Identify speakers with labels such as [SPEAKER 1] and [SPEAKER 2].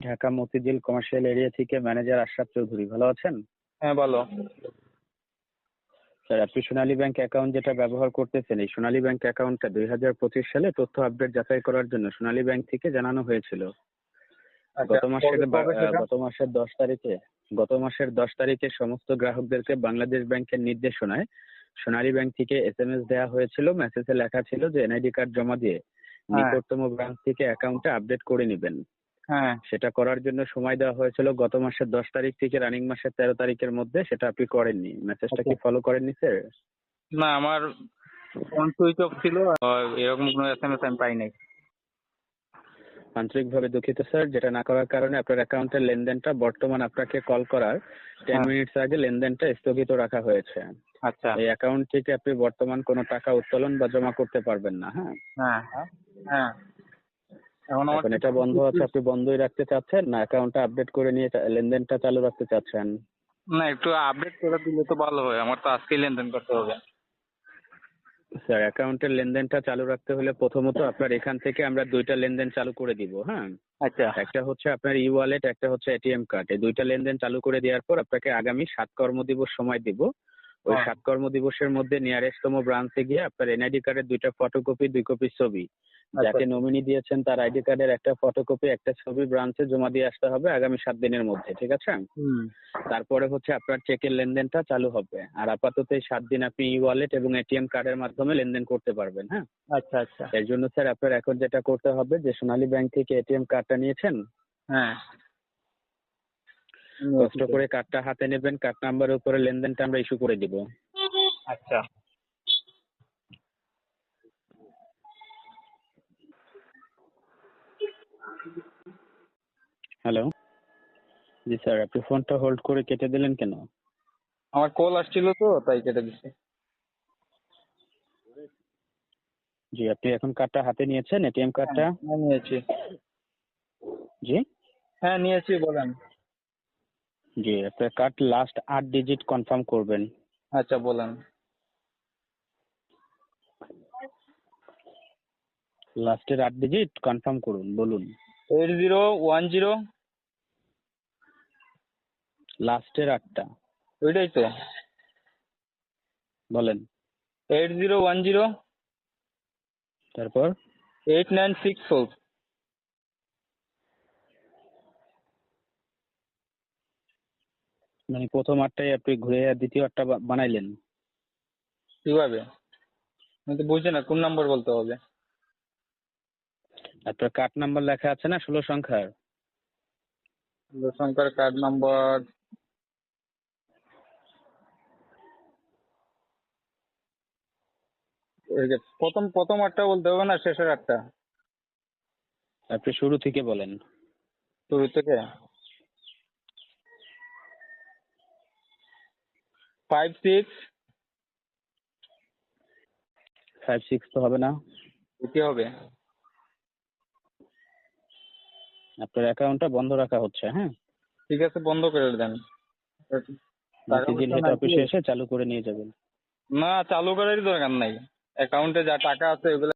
[SPEAKER 1] Dhaka Motijheel commercial area থেকে manager Ashraf Chowdhury ভালো আছেন?
[SPEAKER 2] হ্যাঁ বলো
[SPEAKER 1] স্যার আপনি সোনালী ব্যাংক অ্যাকাউন্ট যেটা ব্যবহার করতেছেন এই সোনালী ব্যাংক অ্যাকাউন্টটা দুই হাজার পঁচিশ সালে তথ্য আপডেট যাচাই করার জন্য সোনালী ব্যাংক থেকে জানানো হয়েছিল।
[SPEAKER 2] আচ্ছা,
[SPEAKER 1] গত মাসের? গত মাসের দশ তারিখে গত মাসের দশ তারিখে সমস্ত গ্রাহকদেরকে বাংলাদেশ ব্যাংকের নির্দেশনায় সোনালী ব্যাংক থেকে এস এম এস দেওয়া হয়েছিল মেসেজে লেখা ছিল যে এনআইডি কার্ড জমা দিয়ে নিকটতম ব্রাঞ্চ থেকে অ্যাকাউন্টটা আপডেট করে নেবেন।
[SPEAKER 2] হ্যাঁ
[SPEAKER 1] সেটা করার জন্য সময় দেওয়া হয়েছিল গত মাসের দশ তারিখ থেকে রানিং মাসের তেরো তারিখের মধ্যে সেটা আপনি করেননি। মেসেজটা কি ফলো করেননি স্যার
[SPEAKER 2] না আমার ফোন সুইচ অফ ছিল এরকম কোনো এস এম এস আমি পাই নাই
[SPEAKER 1] আন্তরিকভাবে দুঃখিত স্যার যেটা না করার কারণে আপনার অ্যাকাউন্টের লেনদেনটা বর্তমান আপনাকে কল করার টেন
[SPEAKER 2] হ্যাঁ।
[SPEAKER 1] মিনিটস আগে লেনদেনটা স্থগিত রাখা হয়েছে।
[SPEAKER 2] আচ্ছা।
[SPEAKER 1] এই অ্যাকাউন্ট থেকে আপনি বর্তমান কোনো টাকা উত্তোলন বা জমা করতে পারবেন না হ্যাঁ?
[SPEAKER 2] হ্যাঁ হ্যাঁ। এখন
[SPEAKER 1] এটা বন্ধ আছে আপনি বন্ধই রাখতে চাচ্ছেন না? অ্যাকাউন্টটা আপডেট করে নিয়ে লেনদেনটা চালু রাখতে চাচ্ছেন?
[SPEAKER 2] না একটু আপডেট করে দিলে তো ভালো হয়। আমার তো আজকেই লেনদেন করতে হবে।
[SPEAKER 1] স্যার অ্যাকাউন্টের লেনদেনটা চালু রাখতে হলে প্রথমত আপনার এখান থেকে আমরা দুইটা লেনদেন চালু করে দিব হ্যাঁ?
[SPEAKER 2] আচ্ছা।
[SPEAKER 1] একটা হচ্ছে আপনার ই ওয়ালেট একটা হচ্ছে এটিএম কার্ড এই দুইটা লেনদেন চালু করে দেওয়ার পর আপনাকে আগামী সাত কর্মদিবস সময় দিব। ওই
[SPEAKER 2] হ্যাঁ।
[SPEAKER 1] সাত কর্মদিবসের মধ্যে নিয়ারেস্টতম ব্রাঞ্চে গিয়ে আপনার এনআইডি কার্ডের দুইটা ফটোকপি দুই কপি ছবি।
[SPEAKER 2] আচ্ছা।
[SPEAKER 1] যাকে নমিনি দিয়েছেন তার আইডি কার্ডের একটা ফটোকপি একটা ছবি ব্রাঞ্চে জমা দিয়ে আসতে হবে আগামী সাত দিনের মধ্যে ঠিক আছে?
[SPEAKER 2] হুম।
[SPEAKER 1] তারপরে হচ্ছে আপনার চেকের লেনদেনটা চালু হবে। আর আপাতত এই সাত দিন আপনি ই ওয়ালেট এবং এটিএম কার্ডের মাধ্যমে লেনদেন করতে পারবেন হ্যাঁ?
[SPEAKER 2] আচ্ছা আচ্ছা।
[SPEAKER 1] এর জন্য স্যার আপনার এখন যেটা করতে হবে যে সোনালী ব্যাংক থেকে এটিএম কার্ডটা নিয়েছেন
[SPEAKER 2] হ্যাঁ।
[SPEAKER 1] কষ্ট করে কার্ডটা হাতে নেবেন কার্ড নাম্বারের উপরে লেনদেনটা আমরা ইস্যু করে দিব।
[SPEAKER 2] আচ্ছা।
[SPEAKER 1] হ্যালো জি স্যার আপনি ফোনটা হোল্ড করে কেটে দিলেন কেন?
[SPEAKER 2] আমার কল আসছিল তো তাই কেটে দিচ্ছি
[SPEAKER 1] জি আপনি এখন কার্ডটা হাতে নিয়েছেন এটিএম কার্ডটা
[SPEAKER 2] হ্যাঁ নিয়েছি।
[SPEAKER 1] জি?
[SPEAKER 2] হ্যাঁ নিয়েছি বলেন।
[SPEAKER 1] জি আপনার কার্ড লাস্ট আট ডিজিট কনফার্ম করবেন।
[SPEAKER 2] আচ্ছা বলেন।
[SPEAKER 1] লাস্টের আট ডিজিট কনফার্ম করুন বলুন।
[SPEAKER 2] এইট জিরো ওয়ান জিরো
[SPEAKER 1] লাস্টের আটটা।
[SPEAKER 2] ওইটাই তো।
[SPEAKER 1] বলেন।
[SPEAKER 2] এইট জিরো ওয়ান জিরো
[SPEAKER 1] তারপর?
[SPEAKER 2] এইট নাইন সিক্স ফোর
[SPEAKER 1] মানে প্রথম আটটাই আপনি ঘুরে আর দ্বিতীয় আটটা বানাইলেন।
[SPEAKER 2] কীভাবে? আমি তো বুঝছি না কোন নাম্বার বলতে হবে?
[SPEAKER 1] আপনার কার্ড নাম্বার লেখা আছে না ষোলো সংখ্যার?
[SPEAKER 2] শঙ্কর কার্ড নাম্বার প্রথম প্রথম আটটা বলতে হবে না শেষের আটটা?
[SPEAKER 1] আপনি শুরু থেকে বলেন।
[SPEAKER 2] শুরু থেকে? ফাইভ সিক্স
[SPEAKER 1] ফাইভ সিক্স তো হবে না।
[SPEAKER 2] কি হবে।
[SPEAKER 1] আপনার অ্যাকাউন্টটা বন্ধ রাখা হচ্ছে হ্যাঁ?
[SPEAKER 2] ঠিক আছে বন্ধ করে দেন।
[SPEAKER 1] অফিসে এসে চালু করে নিয়ে যাবেন।
[SPEAKER 2] না চালু করারই দরকার নাই। অ্যাকাউন্টে যা টাকা আছে ওগুলো